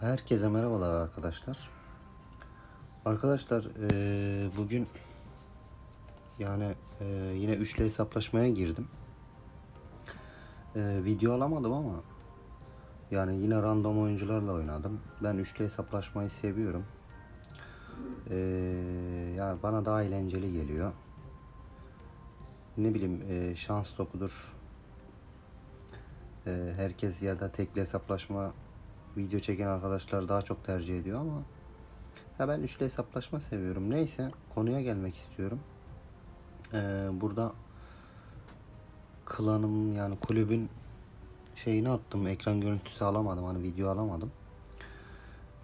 Herkese merhabalar arkadaşlar. Arkadaşlar eee, bugün yani eee, yine üçlü hesaplaşmaya girdim. Eee, video alamadım ama yani yine random oyuncularla oynadım. Ben üçlü hesaplaşmayı seviyorum. Eee, yani bana daha eğlenceli geliyor. Ne bileyim eee, şans topudur. Eee, herkes ya da tekli hesaplaşma video çeken arkadaşlar daha çok tercih ediyor ama ya ben üçlü hesaplaşma seviyorum. Neyse konuya gelmek istiyorum. Ee, burada klanım yani kulübün şeyini attım. Ekran görüntüsü alamadım. Hani video alamadım.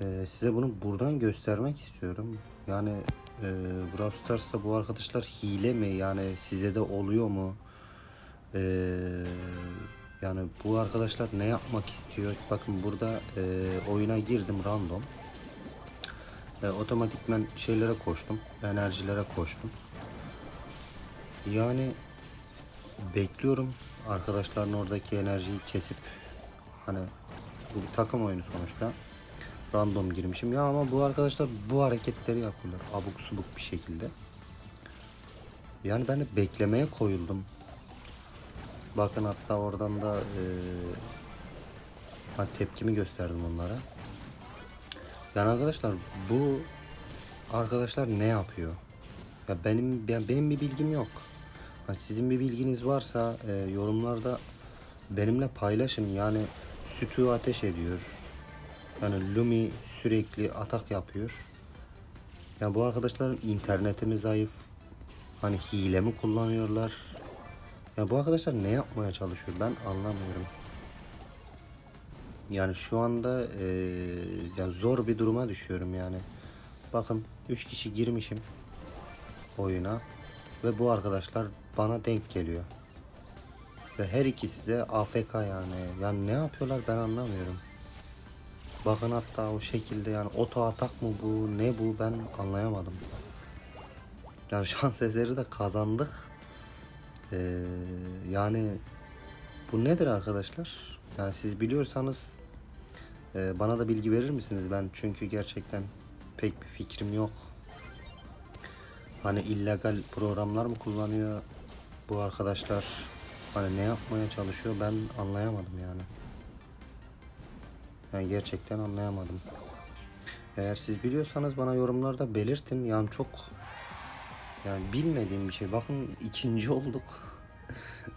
Ee, size bunu buradan göstermek istiyorum. Yani e, Brawl Stars'ta bu arkadaşlar hile mi? Yani size de oluyor mu? Ee, yani bu arkadaşlar ne yapmak istiyor? Bakın burada e, oyuna girdim random. E, otomatikmen şeylere koştum. Enerjilere koştum. Yani bekliyorum arkadaşların oradaki enerjiyi kesip hani bu bir takım oyunu sonuçta random girmişim ya ama bu arkadaşlar bu hareketleri yapıyorlar abuk subuk bir şekilde. Yani ben de beklemeye koyuldum. Bakın hatta oradan da e, ha, tepkimi gösterdim onlara. Yani arkadaşlar bu arkadaşlar ne yapıyor? Ya benim ya benim bir bilgim yok. Ha, sizin bir bilginiz varsa e, yorumlarda benimle paylaşın. Yani sütü ateş ediyor. Yani Lumi sürekli atak yapıyor. Ya bu arkadaşların interneti mi zayıf? Hani hile mi kullanıyorlar? Ya bu arkadaşlar ne yapmaya çalışıyor ben anlamıyorum. Yani şu anda eee, ya zor bir duruma düşüyorum yani. Bakın 3 kişi girmişim oyuna ve bu arkadaşlar bana denk geliyor. Ve her ikisi de AFK yani. Yani ne yapıyorlar ben anlamıyorum. Bakın hatta o şekilde yani oto atak mı bu ne bu ben anlayamadım. Yani şans eseri de kazandık. Ee, yani bu nedir arkadaşlar? Yani siz biliyorsanız e, bana da bilgi verir misiniz? Ben çünkü gerçekten pek bir fikrim yok. Hani illegal programlar mı kullanıyor bu arkadaşlar? Hani ne yapmaya çalışıyor ben anlayamadım yani. Yani gerçekten anlayamadım. Eğer siz biliyorsanız bana yorumlarda belirtin. Yani çok yani bilmediğim bir şey. Bakın ikinci olduk.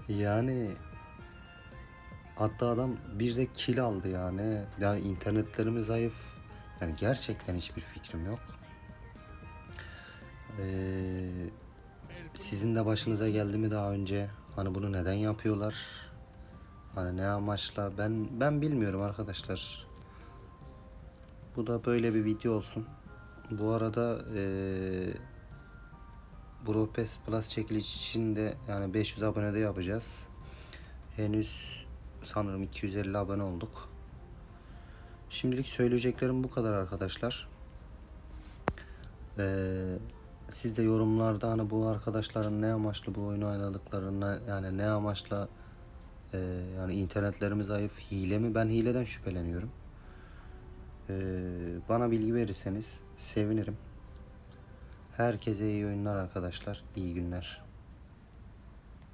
yani hatta adam bir de kill aldı yani. Ya internetlerimiz zayıf. Yani gerçekten hiçbir fikrim yok. Ee, sizin de başınıza geldi mi daha önce? Hani bunu neden yapıyorlar? Hani ne amaçla? Ben ben bilmiyorum arkadaşlar. Bu da böyle bir video olsun. Bu arada eee Bropes Plus çekiliş için de yani 500 abone de yapacağız. Henüz sanırım 250 abone olduk. Şimdilik söyleyeceklerim bu kadar arkadaşlar. Ee, siz de yorumlarda hani bu arkadaşların ne amaçlı bu oyunu oynadıklarını yani ne amaçla e, yani internetlerimiz zayıf hile mi? Ben hileden şüpheleniyorum. Ee, bana bilgi verirseniz sevinirim. Herkese iyi oyunlar arkadaşlar. İyi günler.